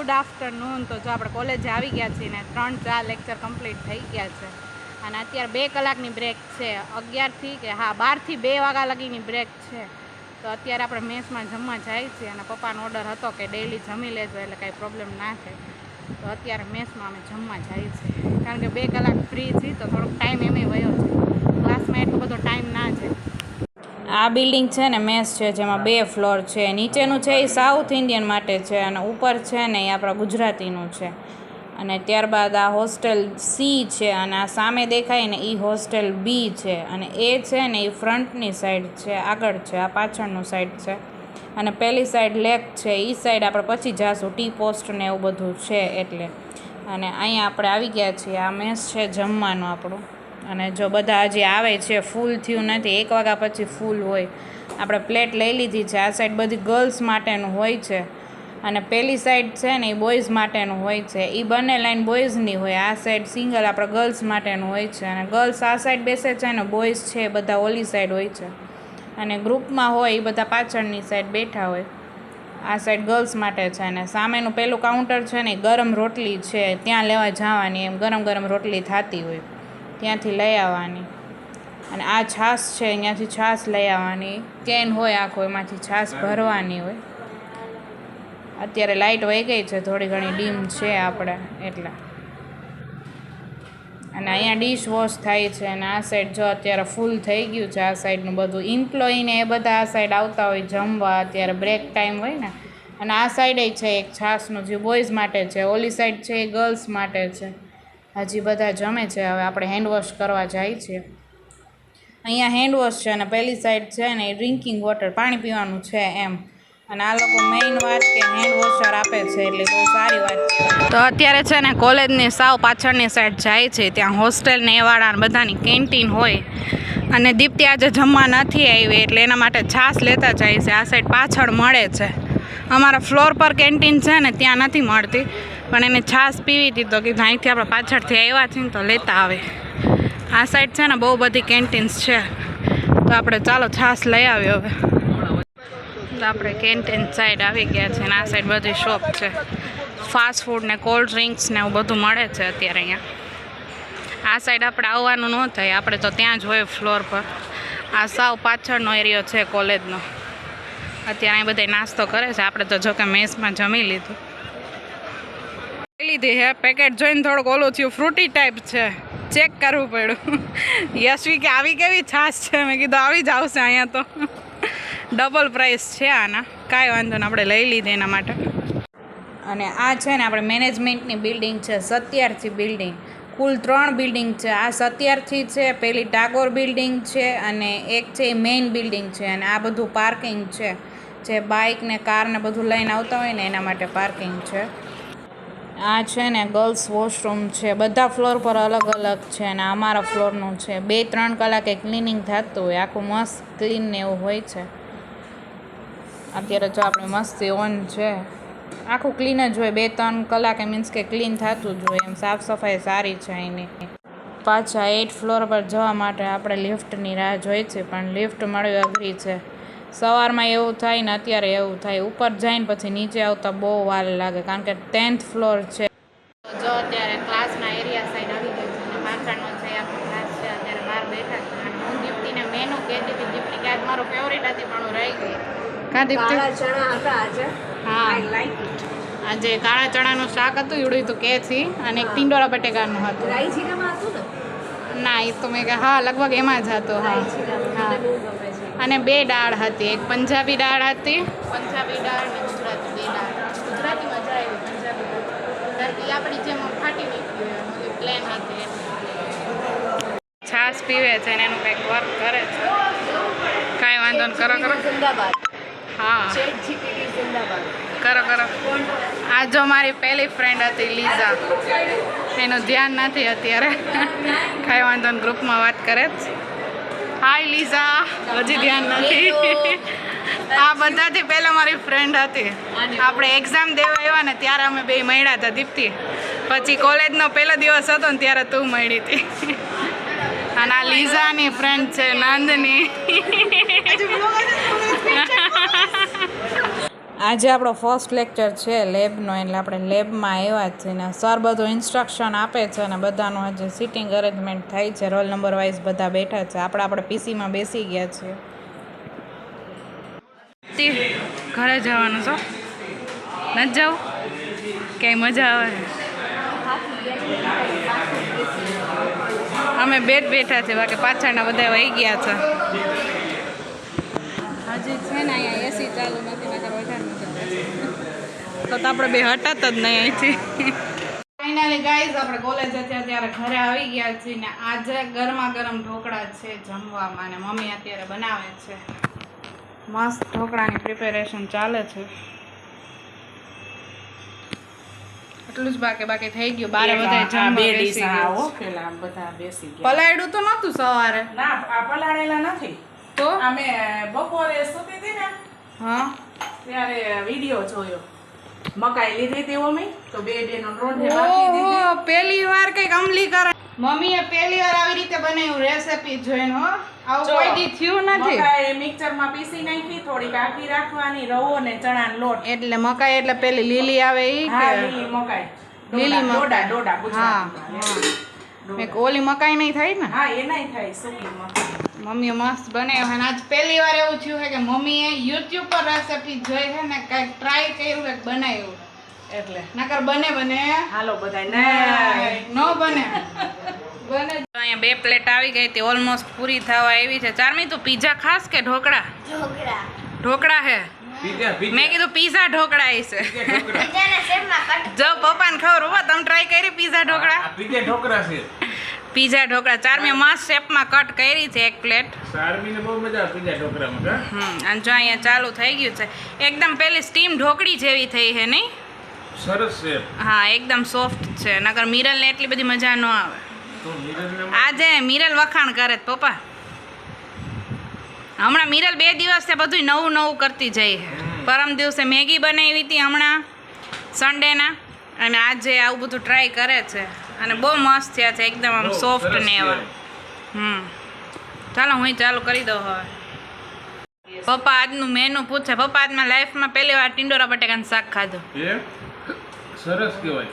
Good afternoon. તો જો આપણે કોલેજે આવી ગયા છીએ ને, ત્રણ ચાર લેક્ચર કમ્પ્લીટ થઈ ગયા છે. અને અત્યારે બે કલાકની બ્રેક છે. અગિયારથી કે હા, બારથી બે વાગ્યા લગીની બ્રેક છે. તો અત્યારે આપણે મેસમાં જમવા જાય છીએ અને પપ્પાનો ઓર્ડર હતો કે ડેઈલી જમી લેજો એટલે કાંઈ પ્રોબ્લેમ ના થાય. તો અત્યારે મેસમાં અમે જમવા જઈએ છીએ. કારણ કે બે કલાક ફ્રી છીએ તો થોડોક ટાઈમ એમે વયો છે ક્લાસમાં એટલો બધો ટાઈમ ના છે આ બિલ્ડિંગ છે ને મેસ છે, જેમાં બે ફ્લોર છે. નીચેનું છે એ સાઉથ ઇન્ડિયન માટે છે અને ઉપર છે ને એ આપણા ગુજરાતીનું છે. અને ત્યારબાદ આ હોસ્ટેલ સી છે અને આ સામે દેખાય ને એ હોસ્ટેલ બી છે. અને એ છે ને એ ફ્રન્ટની સાઈડ છે, આગળ છે, આ પાછળનું સાઈડ છે. અને પહેલી સાઈડ લેક છે એ સાઈડ આપણે પછી જાશું, ટી પોસ્ટ ને એવું બધું છે એટલે. અને અહીંયા આપણે આવી ગયા છીએ, આ મેસ છે જમવાનું આપણું. અને જો બધા હજી આવે છે ફૂલ થયું નથી, એક વાગ્યા પછી ફૂલ હોય. આપણે પ્લેટ લઈ લીધી છે, આ સાઈડ બધી ગર્લ્સ માટેનું હોય છે. અને પેલી સાઈડ છે ને, એ બોયઝ માટેનું હોય છે. એ બંને લાઈન બોયઝની હોય, આ સાઈડ સિંગલ આપણે ગર્લ્સ માટેનું હોય છે. અને ગર્લ્સ આ સાઈડ બેસે છે ને બોયઝ છે બધા ઓલી સાઈડ હોય છે. અને ગ્રુપમાં હોય એ બધા પાછળની સાઈડ બેઠા હોય. આ સાઈડ ગર્લ્સ માટે છે અને સામેનું પેલું કાઉન્ટર છે ને ગરમ રોટલી છે, ત્યાં લેવા જવાની એમ ગરમ ગરમ રોટલી થતી હોય. ત્યાંથી લઈ આવવાની. અને આ છાશ છે અહીંયાથી છાશ લઈ આવવાની. કેન હોય આખો એમાંથી છાશ ભરવાની હોય. અત્યારે લાઇટ વહી ગઈ છે થોડી ઘણી ડીમ છે આપણે એટલે. અને અહીંયા ડીશ વોશ થાય છે અને આ સાઈડ જો અત્યારે ફૂલ થઈ ગયું છે આ સાઈડનું બધું ઇમ્પ્લોયીને એ બધા આ સાઈડ આવતા હોય જમવા અત્યારે બ્રેક ટાઈમ હોય ને. અને આ સાઈડે છે એક છાશનું જે બોયઝ માટે છે ઓલી સાઈડ છે એ ગર્લ્સ માટે છે. હજી બધા જમે છે. હવે આપણે હેન્ડવોશ કરવા જાય છે. અહીંયા હેન્ડવોશ છે અને પહેલી સાઈડ છે ને એ ડ્રિંકિંગ વોટર પાણી પીવાનું છે એમ. અને આ લોકો મેઇન વાત કે હેન્ડ વોશર આપે છે એટલે બહુ સારી વાત તો અત્યારે છે ને કોલેજની સાવ પાછળની સાઈડ જાય છે. ત્યાં હોસ્ટેલ ને એવાળા બધાની કેન્ટીન હોય. અને દીપ્તિ આજે જમવા નથી આવી એટલે એના માટે છાશ લેતા જાય છે. આ સાઈડ પાછળ મળે છે. અમારા ફ્લોર પર કેન્ટીન છે ને ત્યાં નથી મળતી. પણ એને છાશ પીવી હતી તો કે અહીંથી આપણે પાછળથી આવ્યા છીએ ને તો લેતા આવે. આ સાઈડ છે ને બહુ બધી કેન્ટીન્સ છે. તો આપણે ચાલો છાશ લઈ આવ્યો હવે. તો આપણે કેન્ટીન સાઈડ આવી ગયા છે અને આ સાઈડ બધી શોપ છે. ફાસ્ટ ફૂડ ને કોલ્ડ ડ્રિંક્સ ને એવું બધું મળે છે અત્યારે અહીંયા. આ સાઈડ આપણે આવવાનું ન થાય, આપણે તો ત્યાં જ હોય ફ્લોર પર. આ સાવ પાછળનો એરિયો છે કોલેજનો અત્યારે અહીં બધા નાસ્તો કરે છે, આપણે તો જોકે મેસમાં જમી લીધું. લીધી હે. પેકેટ જોઈને થોડુંક ઓલું થયું. ફ્રૂટી ટાઈપ છે. ચેક કરવું પડ્યું. યશવી કે આવી કેવી છાશ છે? મેં કીધું આવી જ આવશે અહીંયા તો. ડબલ પ્રાઇસ છે આના. કાંઈ વાંધો ને આપણે લઈ લીધી એના માટે. અને આ છે ને આપણે મેનેજમેન્ટની બિલ્ડિંગ છે, સત્યાર્થી બિલ્ડિંગ કુલ ત્રણ બિલ્ડિંગ છે. આ સત્યાર્થી છે, પેલી ટાગોર બિલ્ડિંગ છે અને એક છે એ મેઇન બિલ્ડિંગ છે. અને આ બધું પાર્કિંગ છે. જે બાઇક ને કાર ને બધું લઈને આવતા હોય ને એના માટે પાર્કિંગ છે. આ છે ને ગર્લ્સ વોશરૂમ છે. બધા ફ્લોર પર અલગ અલગ છે અને અમારા ફ્લોરનું છે. બે ત્રણ કલાકે ક્લિનિંગ થતું હોય. આખું મસ્ત ક્લીન ને એવું હોય છે. અત્યારે જો આપણે મસ્તી ઓન છે. આખું ક્લીન જ હોય. બે ત્રણ કલાકે મીન્સ કે ક્લીન થતું જ હોય. એમ સાફ સફાઈ સારી છે અહીંની પાછા એઇટ ફ્લોર પર જવા માટે આપણે લિફ્ટની રાહ જોઈ છે. પણ લિફ્ટ મળવી અઘરી છે. સવારમાં એવું થાય ને અત્યારે એવું થાય. ઉપર જઈને પછી નીચે આવતા બહુ વાર લાગે કારણ કે ટેન્થ ફ્લોર છે. જો અત્યારે ક્લાસના એરિયા સાઈડ આવી ગઈ છે અને પાછળનો છે આપણો ક્લાસ છે અત્યારે બહાર બેઠા છે. અને હું દીપ્તિને મેનુ કહેતી હતી દીપ્તિ કે આજ મારો ફેવરેટ હતી પણ હું રહી ગઈ. કા દીપ્તિ? કાળા ચણા હતા આજે. હા. આઈ લાઈક ઇટ આજે કાળા ચણાનું શાક હતું એવડું તો કે છે અને એક ટિંડોરા બટેકાનું હતું. રાઈ જીરામાં હતું ને? ના એ તો મેં કે હા લગભગ એમાં જ હતું હા. હા. બહુ ગમે છે. અને બે દાળ હતી. એક પંજાબી દાળ હતી. પંજાબી દાળ અને ગુજરાતી બે દાળ ગુજરાતી મજા આવી પંજાબી એ આપણી જેમ ફાટી નીકળી પ્લેન હતી છાશ પીવે છે ને એનું કંઈક વર્ક કરે છે. કાંઈ વાંધો નહીં કરો કરો. હા. કરો કરો. આ જો મારી પહેલી ફ્રેન્ડ હતી લીઝા એનું ધ્યાન નથી અત્યારે. કાંઈ વાંધો ગ્રુપમાં વાત કરે જ. હાય લીઝા હજી ધ્યાન નથી. આ બધાથી પહેલાં મારી ફ્રેન્ડ હતી. આપણે એક્ઝામ દેવા આવ્યા ને ત્યારે અમે બે મળ્યા હતા દીપ્તિ. પછી કોલેજનો પહેલો દિવસ હતો ને ત્યારે તું મળી હતી. અને આ લીઝાની ફ્રેન્ડ છે નંદની. આજે આપણો ફર્સ્ટ લેક્ચર છે લેબનો એટલે આપણે લેબમાં આવ્યા છીએ ને સર બધું ઇન્સ્ટ્રક્શન આપે છે અને બધાનું આજે સિટિંગ અરેન્જમેન્ટ થાય છે રોલ નંબર વાઇઝ બધા બેઠા છે. આપણે આપણે પીસીમાં બેસી ગયા છીએ. ઘરે જવાનું છો? નથી જાવ? ક્યાંય મજા આવે? અમે બેટ બેઠા છે બાકી પાછળના બધા વહી ગયા છે. હજી છે ને અહીંયા એસી ચાલુ નથી નકર વધારે મજા આવે તો તો આપણે બે હટાત જ નહીં અહીંથી. ફાઇનલી ગાઈઝ આપણે કોલેજ હતા ત્યારે ઘરે આવી ગયા છીએ ને આજે ગરમા ગરમ ઢોકળા છે જમવામાં ને મમ્મી અત્યારે બનાવે છે. મસ્ત ઢોકળાની પ્રિપેરેશન ચાલે છે. એટલું જ બાકી બાકી થઈ ગયું. બારે બધા જમવા. પેલા બધા બેસી ગયા. પલાયડું તો નહોતું સવારે. ના આ પલાળેલા નથી. તો? અમે બપોરે સુતી હતી ને હા. ત્યારે વીડિયો જોયો. મકાઈ લીધી હતી ઓમી તો બે બેનો રોંઢે બાકી દીધી. પહેલી વાર કંઈક અમલીકરણ મમ્મીએ પહેલી વાર આવી રીતે બનાવ્યું રેસિપી જોઈને હો. આવું કોઈ દી થયું નથી. મકાઈ મિક્સરમાં પીસી નાખી થોડી બાકી રાખવાની રવો ને ચણાનો લોટ. એટલે મકાઈ એટલે પેલી લીલી આવે ઈ હા કે લીલી મકાઈ. લીલી ડોડા ડોડા હા હા. ઓલી મકાઈ નહીં થાય ને? હા એ નહીં થાય સૂકી મકાઈ. મમ્મીએ મસ્ત બનાવ્યો અને આજ પહેલી વાર એવું થયું છે કે મમ્મીએ યુટ્યુબ પર રેસીપી જોઈ છે ને કંઈક ટ્રાય કર્યું કંઈક બનાવ્યું. એટલે. નકર બને બને. હાલો બધા ન બને. બને. અહીંયા બે પ્લેટ આવી ગઈ હતી ઓલમોસ્ટ પૂરી થવા આવી છે. ચારમી તું પીઝા ખાસ કે ઢોકળા? ઢોકળા. ઢોકળા હે. મેં કીધું પીઝા ઢોકળા છે જો પપ્પાને ખબર હોવા તમે ટ્રાય કરી પીઝા ઢોકળા? પીઝા ઢોકળા છે. પીઝા ઢોકળા. ચારમી મસ્ત શેપમાં કટ કરી છે એક પ્લેટ. સારમીને બહુ મજા આવે પીઝા ઢોકળામાં હમ અને જો અહીંયા ચાલુ થઈ ગયું છે. એકદમ પેલી સ્ટીમ ઢોકળી જેવી થઈ છે નહીં? સરસ છે. હા એકદમ સોફ્ટ છે. નકર મિરલને એટલી બધી મજા ન આવે. આજે મિરલ વખાણ કરે પપ્પા. હમણાં મિરલ બે દિવસથી બધું નવું નવું કરતી જઈ હે પરમ દિવસે મેગી બનાવી હતી હમણાં સન્ડેના અને આજે આવું બધું ટ્રાય કરે છે. અને બહુ મસ્ત થયા છે એકદમ આમ સોફ્ટ ને. એવા. હમ. ચાલો હું ચાલુ કરી દઉં હવે. પપ્પા આજનું મેનુ પૂછે. પપ્પા આજમાં લાઈફમાં પહેલી વાર ટિંડોરા બટેકાનું શાક ખાધું. એ સરસ કહેવાય.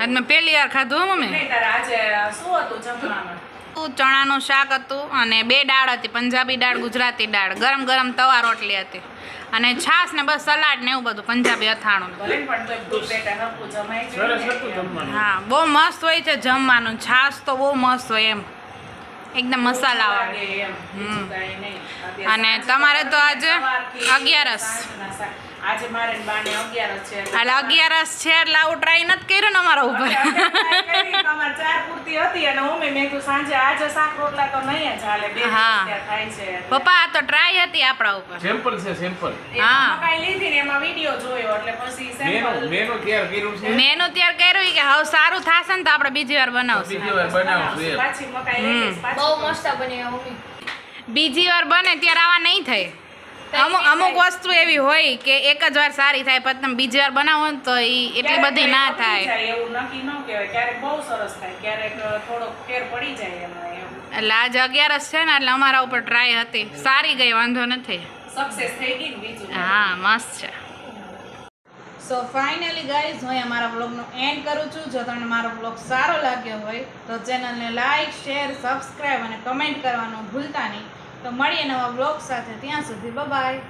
આજ મેં પહેલી વાર ખાધું મમ્મી? આજે શું હતું જમવામાં ચણાનું શાક હતું અને બે દાળ હતી પંજાબી દાળ ગુજરાતી દાળ. ગરમ ગરમ તવા રોટલી હતી. અને છાશ ને બસ સલાડ ને એવું બધું પંજાબી અથાણું હતું હા બહુ મસ્ત હોય છે જમવાનું. છાશ તો બહુ મસ્ત હોય એમ. એકદમ મસાલાવાળું અને તમારે તો આજે અગિયારસ. આજે મારે બાને અગિયારસ છે. એટલે અગિયારસ છે એટલે આવું ટ્રાય નથી કર્યું ને અમારા ઉપર. અત્યારે કરી તો ચાર પૂરતી હતી અને અમે મેં તો સાંજે આજે શાક રોટલા તો નહીં ચાલે બે હા. થાય છે પપ્પા આ તો ટ્રાય હતી આપણા ઉપર. સેમ્પલ છે સેમ્પલ હા. મકાઈ લીધી ને એમાં વિડિયો જોયો એટલે પછી સેમ્પલ મેનો મેનુ તૈયાર કર્યું છે? મેનો તૈયાર કર્યું કે હવે સારું થશે ને તો આપણે બીજી વાર બનાવશું. બીજી વાર બનાવશું પાછી મકાઈ લઈ પાછી બહુ મસ્ત બની મમ્મી. બીજી વાર બને ત્યારે આવા નહીં થાય. અમુક અમુક વસ્તુ એવી હોય કે એક જ વાર સારી થાય પણ તમે બીજી વાર બનાવો ને તો એ એટલી બધી ના થાય. એવું નક્કી ન કહેવાય ક્યારેક બહુ સરસ થાય ક્યારેક થોડોક ફેર પડી જાય એટલે આજ અગિયારસ છે ને એટલે અમારા ઉપર ટ્રાય હતી. સારી ગઈ વાંધો નથી. સક્સેસ થઈ ગઈ બીજું. હા મસ્ત છે. સો ફાઇનલી ગાઈઝ હું અમારા મારા બ્લોગનો એન્ડ કરું છું. જો તમને મારો બ્લોગ સારો લાગ્યો હોય તો ચેનલને લાઇક શેર સબસ્ક્રાઈબ અને કમેન્ટ કરવાનું ભૂલતા નહીં. તો મળીએ નવા બ્લોગ સાથે. ત્યાં સુધી બાય